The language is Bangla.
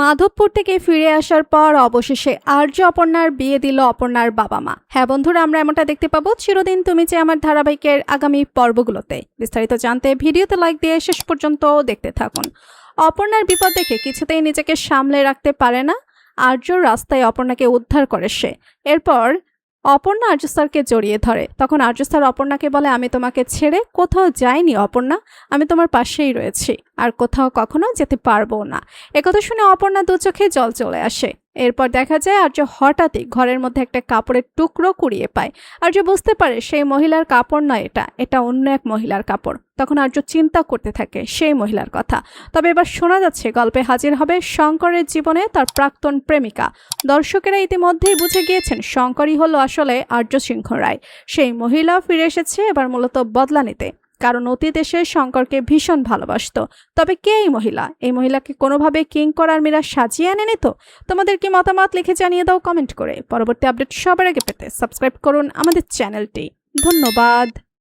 মাধবপুর থেকে ফিরে আসার পর অবশেষে আর্য অপর্ণার বিয়ে দিল অপর্ণার বাবা মা। হ্যাঁ বন্ধুরা, আমরা এমনটা দেখতে পাবো, চিরদিন তুমি যে আমার ধারাবাহিকের আগামী পর্বগুলোতে। বিস্তারিত জানতে ভিডিওতে লাইক দিয়ে শেষ পর্যন্ত দেখতে থাকুন। অপর্ণার বিপদ দেখে কিছুতেই নিজেকে সামলে রাখতে পারে না। আর্য রাস্তায় অপর্ণাকে উদ্ধার করে সে। এরপর অপর্ণা আর্য স্যারকে জড়িয়ে ধরে। তখন আর্য স্যার অপর্ণাকে বলে, আমি তোমাকে ছেড়ে কোথাও যাইনি অপর্ণা। আমি তোমার পাশেই রয়েছি। আর কোথাও কখনো যেতে পারব না। একথা শুনে অপর্ণা দু চোখে জল চলে আসে। এরপর দেখা যায় আর্য হঠাৎই ঘরের মধ্যে একটা কাপড়ের টুকরো কুড়িয়ে পায়। আর্য বুঝতে পারে সেই মহিলার কাপড় নয় এটা এটা অন্য এক মহিলার কাপড়। তখন আর্য চিন্তা করতে থাকে সেই মহিলার কথা। তবে এবার শোনা যাচ্ছে গল্পে হাজির হবে শঙ্করের জীবনে তার প্রাক্তন প্রেমিকা। দর্শকেরা ইতিমধ্যেই বুঝে গিয়েছেন শঙ্করই হলো আসলে আর্য সিংহ রায়। সেই মহিলা ফিরে এসেছে এবার মূলত বদলা নিতে। কারণ অতীত এসে শঙ্করকে ভীষণ ভালোবাসত। তবে কে এই মহিলা? এই মহিলাকে কোনোভাবে কিং করার মীরা সাজিয়ে এনে নিত তোমাদের কি মতামত লিখে জানিয়ে দাও কমেন্ট করে। পরবর্তী আপডেট সবার আগে পেতে সাবস্ক্রাইব করুন আমাদের চ্যানেলটি। ধন্যবাদ।